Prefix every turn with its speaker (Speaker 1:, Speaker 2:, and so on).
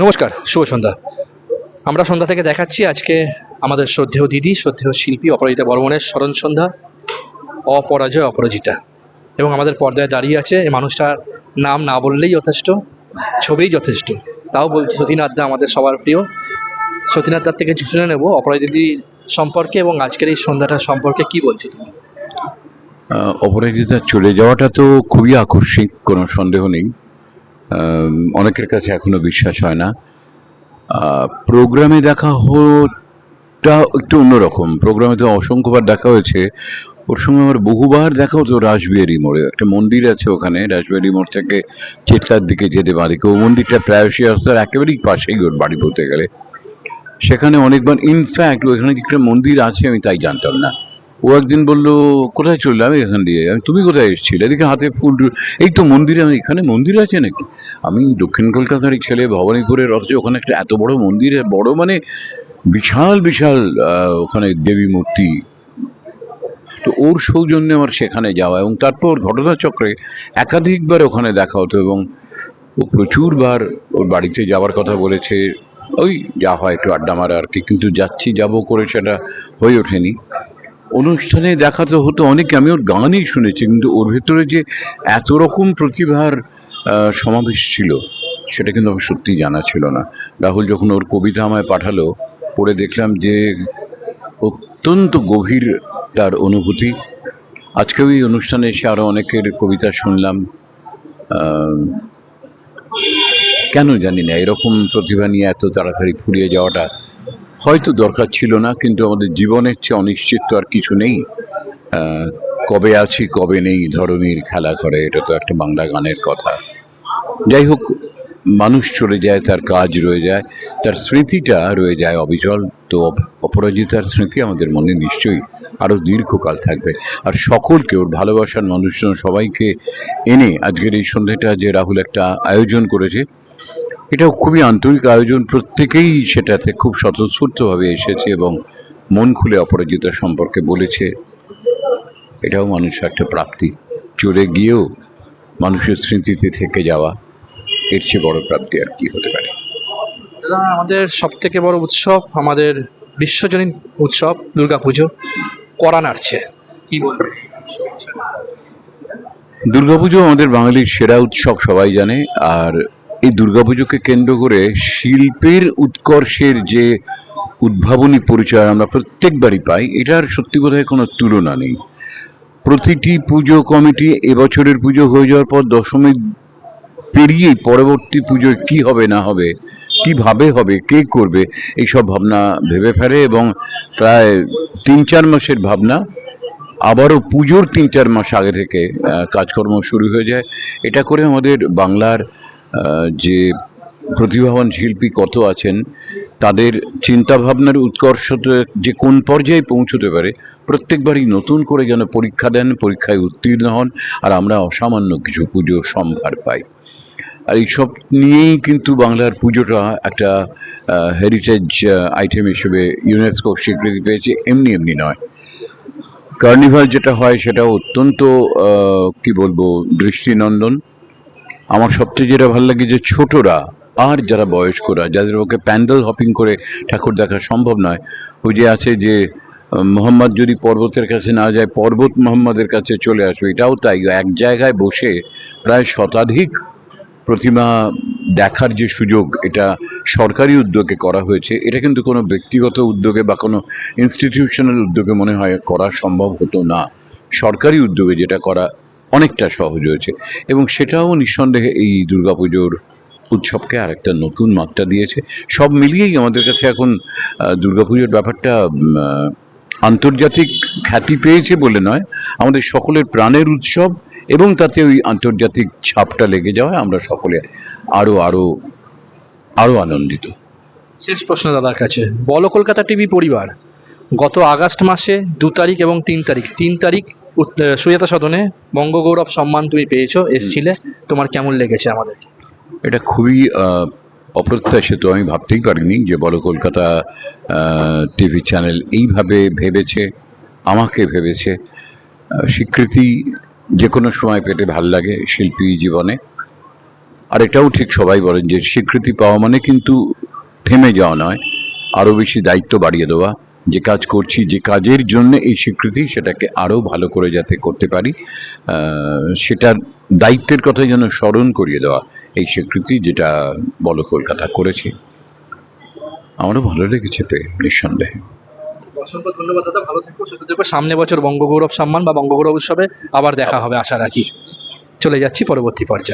Speaker 1: নমস্কার, শুভ সন্ধ্যা। আমরা সন্ধ্যা থেকে দেখাচ্ছি আজকে আমাদের শ্রদ্ধেয় দিদি, শ্রদ্ধেয় শিল্পী অপরাজিতা বর্মনের স্মরণ সন্ধ্যা, অপরাজয়, অপরাজিতা। এবং আমাদের পর্দায় দাঁড়িয়ে আছে এই মানুষটার নাম না বললেই যথেষ্ট, ছবিই যথেষ্ট। তাও বলছি সতীনাথ দা আমাদের সবার প্রিয়। সতীনাথ দার থেকে শুনে নেব অপরাজিতা দিদি সম্পর্কে এবং আজকের এই সন্ধ্যাটা সম্পর্কে কি বলছো তুমি?
Speaker 2: অপরাজিতা চলে যাওয়াটা তো খুবই আকস্মিক, কোনো সন্দেহ নেই। অনেকের কাছে এখনও বিশ্বাস হয় না। প্রোগ্রামে দেখা হটা একটু অন্যরকম। প্রোগ্রামে তো অসংখ্যবার দেখা হয়েছে। ওর সঙ্গে আমার বহুবার দেখা হতো রাসবিহারি মোড়ে। একটা মন্দির আছে ওখানে, রাসবিহারি মোড় থেকে চেতলার দিকে যেতে বাদিকে ও মন্দিরটা প্রায়শই রাস্তার একেবারেই পাশেই ওর বাড়ি বলতে গেলে। সেখানে অনেকবার ইনফ্যাক্ট ওখানে একটা মন্দির আছে আমি তাই জানতাম না। ও একদিন বলল, কোথায় চললে? আমি এখান দিয়ে। আমি, তুমি কোথায় এসেছিলে? এদিকে হাতে ফুল এই তো মন্দিরে, আমি এখানে মন্দির আছে নাকি? আমি দক্ষিণ কলকাতার ছেলে, ভবানীপুরের অথচ ওখানে একটা এত বড় মন্দির, বড় মানে বিশাল বিশাল ওখানে দেবী মূর্তি। তো ওর সৌজন্যে আমার সেখানে যাওয়া এবং তারপর ঘটনাচক্রে একাধিকবার ওখানে দেখা হতো এবং ও প্রচুরবার ওর বাড়িতে যাওয়ার কথা বলেছে। ওই, যা হয় একটু আড্ডা মারা আর কি, কিন্তু যাচ্ছি, যাব করে সেটা হয়ে ওঠেনি। অনুষ্ঠানে দেখা তো হতো অনেকে আমি ওর গানই শুনেছি, কিন্তু ওর ভেতরে যে এত রকম প্রতিভার সমাবেশ ছিল, সেটা কিন্তু আমার সত্যি জানা ছিল না। রাহুল যখন ওর কবিতা আমায় পাঠালো, পড়ে দেখলাম যে অত্যন্ত গভীর তার অনুভূতি। আজকেও এই অনুষ্ঠানে এসে আরও অনেকের কবিতা শুনলাম। কেন জানি না, এরকম প্রতিভা নিয়ে এত তাড়াতাড়ি ফুরিয়ে যাওয়াটা হয়তো দরকার ছিল না, কিন্তু আমাদের জীবনের চেয়ে অনিশ্চিত তো আর কিছু নেই। কবে আছি, কবে নেই ধরনের খেলা করে, এটা তো একটা বাংলা গানের কথা। যাই হোক, মানুষ চলে যায়, তার কাজ রয়ে যায়, তার স্মৃতিটা রয়ে যায় অবিচল। তো অপ- অপরাজিতার স্মৃতি আমাদের মনে নিশ্চয়ই আরও দীর্ঘকাল থাকবে। আর সকলকে, ওর ভালোবাসার মানুষজন সবাইকে এনে আজকের এই সন্ধ্যাটা যে রাহুল একটা আয়োজন করেছে এটাও খুবই আন্তরিক আয়োজন। প্রত্যেকেই সেটাতে খুব স্বতঃস্ফূর্তভাবে এসেছে এবং মন খুলে অপরাজিতা সম্পর্কে বলেছে। এটাও মানুষের একটা প্রাপ্তি। চলে গিয়েও মানুষের স্মৃতিতে থেকে যাওয়া এর চেয়ে বড় প্রাপ্তি আর কি হতে পারে।
Speaker 1: আমাদের সব থেকে বড় উৎসব আমাদের বিশ্বজনীন উৎসব দুর্গাপুজো করা নাড়ছে। কি বলবে
Speaker 2: দুর্গাপুজো আমাদের বাঙালির সেরা উৎসব সবাই জানে। আর এই দুর্গাপুজোকে কেন্দ্র করে শিল্পের উৎকর্ষের যে উদ্ভাবনী পরিচয় আমরা প্রত্যেকবারই পাই, এটার সত্যি বোধহয় কোনো তুলনা নেই। প্রতিটি পুজো কমিটি এবছরের পুজো হয়ে যাওয়ার পর দশমী পেরিয়েই পরবর্তী পুজোয় কি হবে, না হবে, কীভাবে হবে, কে করবে, এইসব ভাবনা ভেবে ফেলে এবং প্রায় তিন চার মাসের ভাবনা, আবারও পুজোর তিন চার মাস আগে থেকে কাজকর্ম শুরু হয়ে যায়। এটা করে আমাদের বাংলার যে প্রতিভাবান শিল্পী কত আছেন, তাদের চিন্তাভাবনার উৎকর্ষ যে কোন পর্যায়ে পৌঁছতে পারে, প্রত্যেকবারই নতুন করে যেন পরীক্ষা দেন, পরীক্ষায় উত্তীর্ণ হন, আর আমরা অসামান্য কিছু পুজো সম্ভার পাই। আর এইসব নিয়েই কিন্তু বাংলার পুজোটা একটা হেরিটেজ আইটেম হিসেবে ইউনেস্কো স্বীকৃতি পেয়েছে, এমনি এমনি নয়। কার্নিভাল যেটা হয় সেটা অত্যন্ত কি বলব, দৃষ্টিনন্দন। আমার সবচেয়ে যেটা ভালো লাগে যে ছোটরা আর যারা বয়স্করা, যাদের পক্ষে প্যান্ডেল হপিং করে ঠাকুর দেখা সম্ভব নয়, ওই যে আছে যে মোহাম্মদ যদি পর্বতের কাছে না যায়, পর্বত মোহাম্মদের কাছে চলে আসবে। এটাও তাই, এক জায়গায় বসে প্রায় শতাধিক প্রতিমা দেখার যে সুযোগ এটা সরকারি উদ্যোগে করা হয়েছে, এটা কিন্তু কোনো ব্যক্তিগত উদ্যোগে বা কোনো ইনস্টিটিউশনাল উদ্যোগে মনে হয় করা সম্ভব হতো না। সরকারি উদ্যোগে যেটা করা অনেকটা সহজ হয়েছে। এবং সেটাও নিঃসন্দেহে এই দুর্গাপুজোর উৎসবকে আরেকটা নতুন মাত্রা দিয়েছে। সব মিলিয়েই আমাদের কাছে এখন দুর্গাপুজোর ব্যাপারটা আন্তর্জাতিক খ্যাতি পেয়েছে বলে নয়। আমাদের সকলের প্রাণের উৎসব এবং তাতে ওই আন্তর্জাতিক ছাপটা লেগে যাওয়ায় আমরা সকলে আরও আরও আরও আনন্দিত।
Speaker 1: শেষ প্রশ্ন দাদার কাছে। বলো কলকাতা টিভি পরিবার, গত আগস্ট মাসে দু তারিখ এবং তিন তারিখ তিন তারিখ সুজাতা সদনে বঙ্গগৌরব সম্মান তুমি পেয়েছ এসছিলে। তোমার কেমন লেগেছে আমাদের
Speaker 2: এটা খুবই অপ্রত্যাশিত আমি ভাবতেই পারিনি যে বড় কলকাতা টিভি চ্যানেল এইভাবে ভেবেছে আমাকে ভেবেছে। স্বীকৃতি যে কোনো সময় পেতে ভালো লাগে শিল্পী জীবনে। আর এটাও ঠিক সবাই বলেন যে স্বীকৃতি পাওয়া মানে কিন্তু থেমে যাওয়া নয়। আরও বেশি দায়িত্ব বাড়িয়ে দেওয়া। যে কাজ করছি, যে কাজের জন্য এই স্বীকৃতি সেটাকে আরও ভালো করে যাতে করতে পারি সেটার দায়িত্বের কথা যেন স্মরণ করিয়ে দেওয়া এই স্বীকৃতি যেটা বলো কলকাতা করেছে। আমারও ভালো লেগেছে পেয়ে নিঃসন্দেহে।
Speaker 1: অসংখ্য ধন্যবাদ দাদা, ভালো সুস্থ সামনে বছর বঙ্গগৌরব সম্মান বা বঙ্গগৌরব উৎসবে আবার দেখা হবে, আশা রাখি। চলে যাচ্ছি পরবর্তী পর্যায়ে।